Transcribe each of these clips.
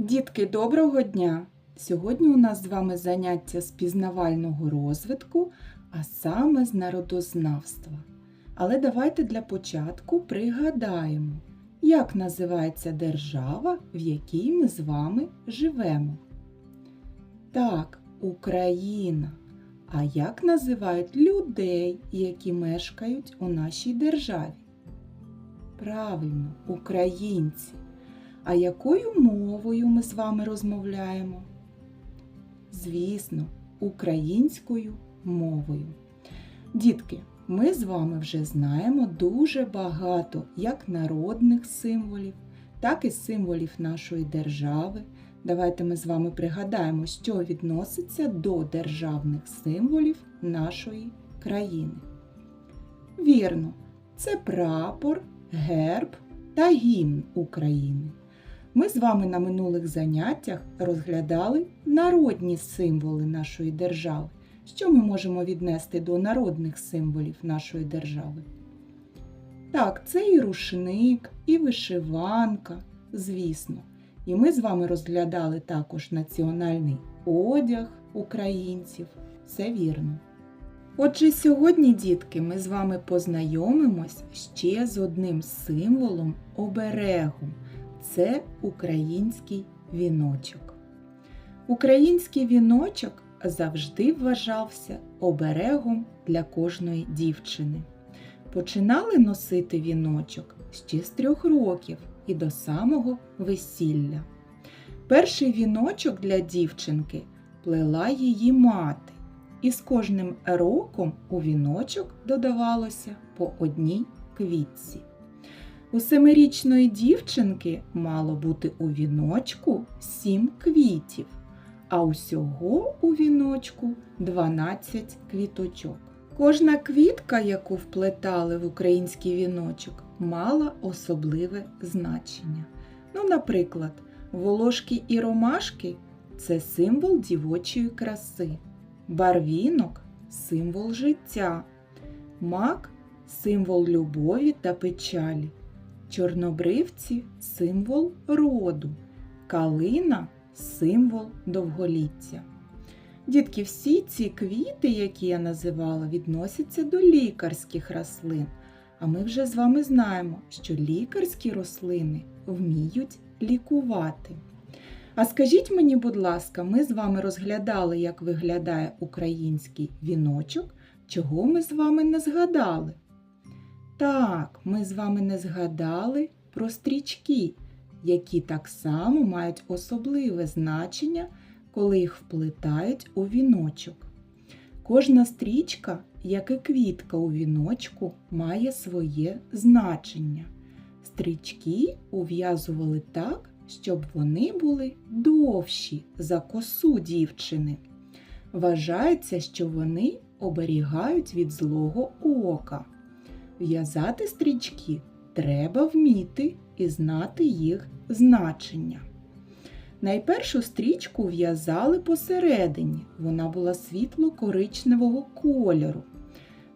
Дітки, доброго дня! Сьогодні у нас з вами заняття з пізнавального розвитку, а саме з народознавства. Але давайте для початку пригадаємо, як називається держава, в якій ми з вами живемо. Так, Україна. А як називають людей, які мешкають у нашій державі? Правильно, українці. А якою мовою ми з вами розмовляємо? Звісно, українською мовою. Дітки, ми з вами вже знаємо дуже багато як народних символів, так і символів нашої держави. Давайте ми з вами пригадаємо, що відноситься до державних символів нашої країни. Вірно, це прапор, герб та гімн України. Ми з вами на минулих заняттях розглядали народні символи нашої держави. Що ми можемо віднести до народних символів нашої держави? Так, це і рушник, і вишиванка, звісно. І ми з вами розглядали також національний одяг українців. Це вірно. Отже, сьогодні, дітки, ми з вами познайомимось ще з одним символом оберегом це український віночок. Український віночок завжди вважався оберегом для кожної дівчини. Починали носити віночок ще з трьох років і до самого весілля. Перший віночок для дівчинки плела її мати, і з кожним роком у віночок додавалося по одній квітці. У семирічної дівчинки мало бути у віночку сім квітів, а усього у віночку 12 квіточок. Кожна квітка, яку вплетали в український віночок, мала особливе значення. Ну, наприклад, волошки і ромашки це символ дівочої краси, барвінок символ життя, мак символ любові та печалі. Чорнобривці символ роду, калина символ довголіття. Дітки, всі ці квіти, які я називала, відносяться до лікарських рослин. А ми вже з вами знаємо, що лікарські рослини вміють лікувати. А скажіть мені, будь ласка, ми з вами розглядали, як виглядає український віночок, чого ми з вами не згадали? Так, ми з вами не згадали про стрічки, які так само мають особливе значення, коли їх вплетають у віночок. Кожна стрічка, як і квітка у віночку, має своє значення. Стрічки ув'язували так, щоб вони були довші за косу дівчини. Вважається, що вони оберігають від злого ока. В'язати стрічки треба вміти і знати їх значення. Найпершу стрічку в'язали посередині, вона була світло-коричневого кольору.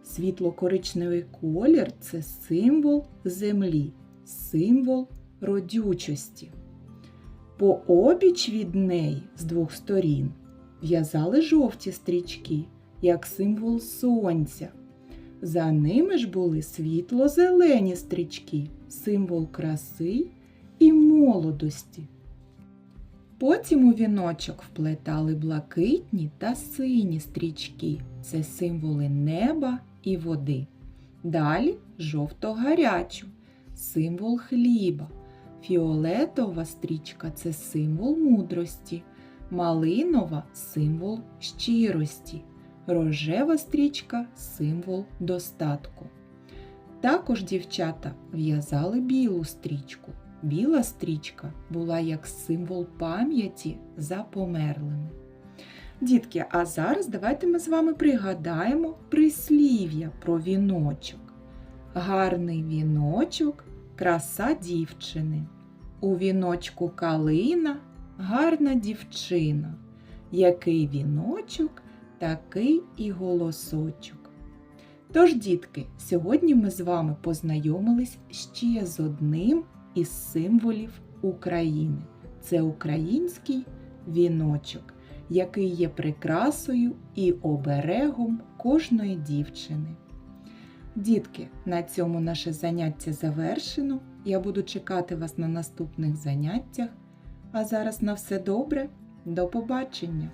Світло-коричневий колір це символ землі, символ родючості. По обіч від неї з двох сторін в'язали жовті стрічки, як символ сонця. За ними ж були світло-зелені стрічки, символ краси і молодості. Потім у віночок вплетали блакитні та сині стрічки це символи неба і води. Далі жовто-гарячу, символ хліба. Фіолетова стрічка це символ мудрості, малинова символ щирості. Рожева стрічка символ достатку. Також дівчата в'язали білу стрічку. Біла стрічка була як символ пам'яті за померлими. Дітки, а зараз давайте ми з вами пригадаємо прислів'я про віночок. Гарний віночок краса дівчини. У віночку калина гарна дівчина. Який віночок? Такий і голосочок. Тож, дітки, сьогодні ми з вами познайомились ще з одним із символів України. це український віночок, який є прикрасою і оберегом кожної дівчини. Дітки, на цьому наше заняття завершено. Я буду чекати вас на наступних заняттях. А зараз на все добре. До побачення!